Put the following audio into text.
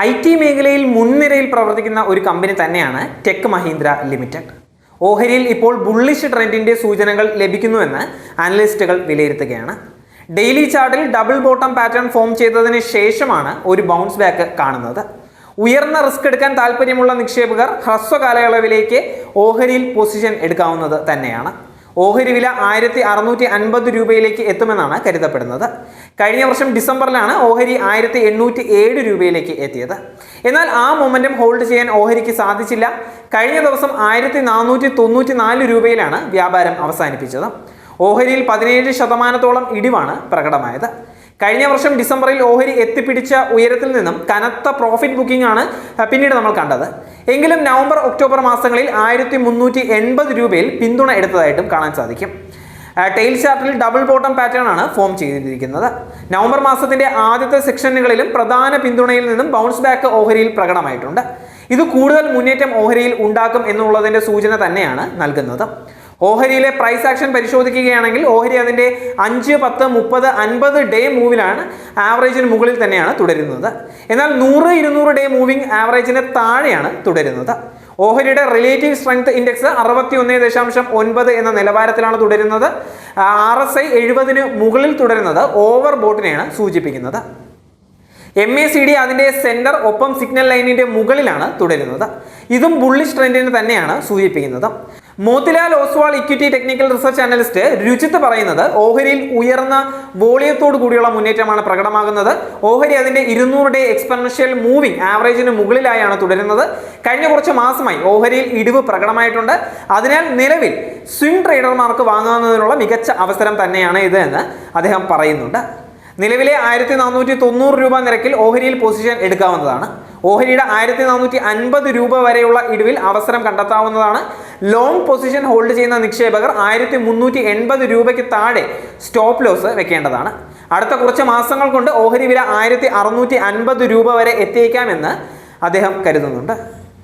I T മേഖലയിൽ മുൻനിരയിൽ പ്രവർത്തിക്കുന്ന ഒരു കമ്പനി തന്നെയാണ് ടെക് മഹീന്ദ്ര ലിമിറ്റഡ്. ഓഹരിയിൽ ഇപ്പോൾ ബുള്ളിഷ് ട്രെൻഡിന്റെ സൂചനകൾ ലഭിക്കുന്നുവെന്ന് അനലിസ്റ്റുകൾ വിലയിരുത്തുകയാണ്. ഡെയിലി ചാർട്ടിൽ ഡബിൾ ബോട്ടം പാറ്റേൺ ഫോം ചെയ്തതിന് ശേഷമാണ് ഒരു ബൗൺസ് ബാക്ക് കാണുന്നത്. ഉയർന്ന റിസ്ക് എടുക്കാൻ താല്പര്യമുള്ള നിക്ഷേപകർ ഹ്രസ്വകാലയളവിലേക്ക് ഓഹരിയിൽ പൊസിഷൻ എടുക്കാവുന്നത് തന്നെയാണ്. ഓഹരി വില ആയിരത്തി അറുന്നൂറ്റി അൻപത് രൂപയിലേക്ക് എത്തുമെന്നാണ് കരുതപ്പെടുന്നത്. കഴിഞ്ഞ വർഷം ഡിസംബറിലാണ് ഓഹരി ആയിരത്തി എണ്ണൂറ്റി ഏഴ് രൂപയിലേക്ക് എത്തിയത്. എന്നാൽ ആ മൊമെന്റം ഹോൾഡ് ചെയ്യാൻ ഓഹരിക്ക് സാധിച്ചില്ല. കഴിഞ്ഞ ദിവസം ആയിരത്തി നാനൂറ്റി തൊണ്ണൂറ്റി നാല് രൂപയിലാണ് വ്യാപാരം അവസാനിപ്പിച്ചത്. ഓഹരിയിൽ പതിനേഴ് ശതമാനത്തോളം ഇടിവാണ് പ്രകടമായത്. കഴിഞ്ഞ വർഷം ഡിസംബറിൽ ഓഹരി എത്തിപ്പിടിച്ച ഉയരത്തിൽ നിന്നും കനത്ത പ്രോഫിറ്റ് ബുക്കിംഗ് ആണ് പിന്നീട് നമ്മൾ കണ്ടത്. എങ്കിലും നവംബർ ഒക്ടോബർ മാസങ്ങളിൽ ആയിരത്തി മുന്നൂറ്റി എൺപത് രൂപയിൽ പിന്തുണ എടുത്തതായിട്ടും കാണാൻ സാധിക്കും. ടെയിൽ ചാർട്ടിൽ ഡബിൾ ബോട്ടം പാറ്റേൺ ആണ് ഫോം ചെയ്തിരിക്കുന്നത്. നവംബർ മാസത്തിന്റെ ആദ്യത്തെ സെക്ഷനുകളിലും പ്രധാന പിന്തുണയിൽ നിന്നും ബൗൺസ് ബാക്ക് ഓഹരിയിൽ പ്രകടമായിട്ടുണ്ട്. ഇത് കൂടുതൽ മുന്നേറ്റം ഓഹരിയിൽ ഉണ്ടാക്കും എന്നുള്ളതിന്റെ സൂചന തന്നെയാണ് നൽകുന്നത്. ഓഹരിയിലെ പ്രൈസ് ആക്ഷൻ പരിശോധിക്കുകയാണെങ്കിൽ ഓഹരി അതിന്റെ അഞ്ച് പത്ത് മുപ്പത് അൻപത് ഡേ മൂവിലാണ് ആവറേജിന് മുകളിൽ തന്നെയാണ് തുടരുന്നത്. എന്നാൽ നൂറ് ഇരുന്നൂറ് ഡേ മൂവിംഗ് ആവറേജിന് താഴെയാണ് തുടരുന്നത്. ഓഹരിയുടെ റിലേറ്റീവ് സ്ട്രെങ്ത് ഇൻഡെക്സ് അറുപത്തി ഒന്ന് ദശാംശം ഒൻപത് എന്ന നിലവാരത്തിലാണ് തുടരുന്നത്. ആർ എസ് ഐ എഴുപതിന് മുകളിൽ തുടരുന്നത് ഓവർ ബോട്ടിനെയാണ് സൂചിപ്പിക്കുന്നത്. എം എ സി ഡി അതിന്റെ സെന്റർ ഒപ്പം സിഗ്നൽ ലൈനിന്റെ മുകളിലാണ് തുടരുന്നത്. ഇതും ബുള്ളിഷ് ട്രെൻഡിന് തന്നെയാണ് സൂചിപ്പിക്കുന്നത്. Motilal Oswal equity technical research analyst Ruchit പറയുന്നത് ഓഹരിയിൽ ഉയർന്ന വോളിയത്തോടു കൂടിയുള്ള മുന്നേറ്റമാണ് പ്രകടമാകുന്നത്. ഓഹരി അതിന്റെ ഇരുന്നൂറ് ഡേ എക്സ്പെർഷ്യൽ മൂവിംഗ് ആവറേജിന് മുകളിലായാണ് തുടരുന്നത്. കഴിഞ്ഞ കുറച്ച് മാസമായി ഓഹരിയിൽ ഇടിവ് പ്രകടമായിട്ടുണ്ട്. അതിനാൽ നിലവിൽ സ്വിംഗ് ട്രേഡർമാർക്ക് വാങ്ങാവുന്നതിനുള്ള മികച്ച അവസരം തന്നെയാണ് ഇത് എന്ന് അദ്ദേഹം പറയുന്നുണ്ട്. നിലവിലെ ആയിരത്തി നാനൂറ്റി തൊണ്ണൂറ് രൂപ നിരക്കിൽ ഓഹരിയിൽ പൊസിഷൻ എടുക്കാവുന്നതാണ്. ഓഹരിയുടെ ആയിരത്തി നാനൂറ്റി അൻപത് രൂപ വരെയുള്ള ഇടിവിൽ അവസരം കണ്ടെത്താവുന്നതാണ്. ലോങ് പൊസിഷൻ ഹോൾഡ് ചെയ്യുന്ന നിക്ഷേപകർ ആയിരത്തി മുന്നൂറ്റി എൺപത് രൂപയ്ക്ക് താഴെ സ്റ്റോപ്പ് ലോസ് വെക്കേണ്ടതാണ്. അടുത്ത കുറച്ച് മാസങ്ങൾ കൊണ്ട് ഓഹരി വില ആയിരത്തി അറുന്നൂറ്റി അൻപത് രൂപ വരെ എത്തിയേക്കാമെന്ന് അദ്ദേഹം കരുതുന്നുണ്ട്.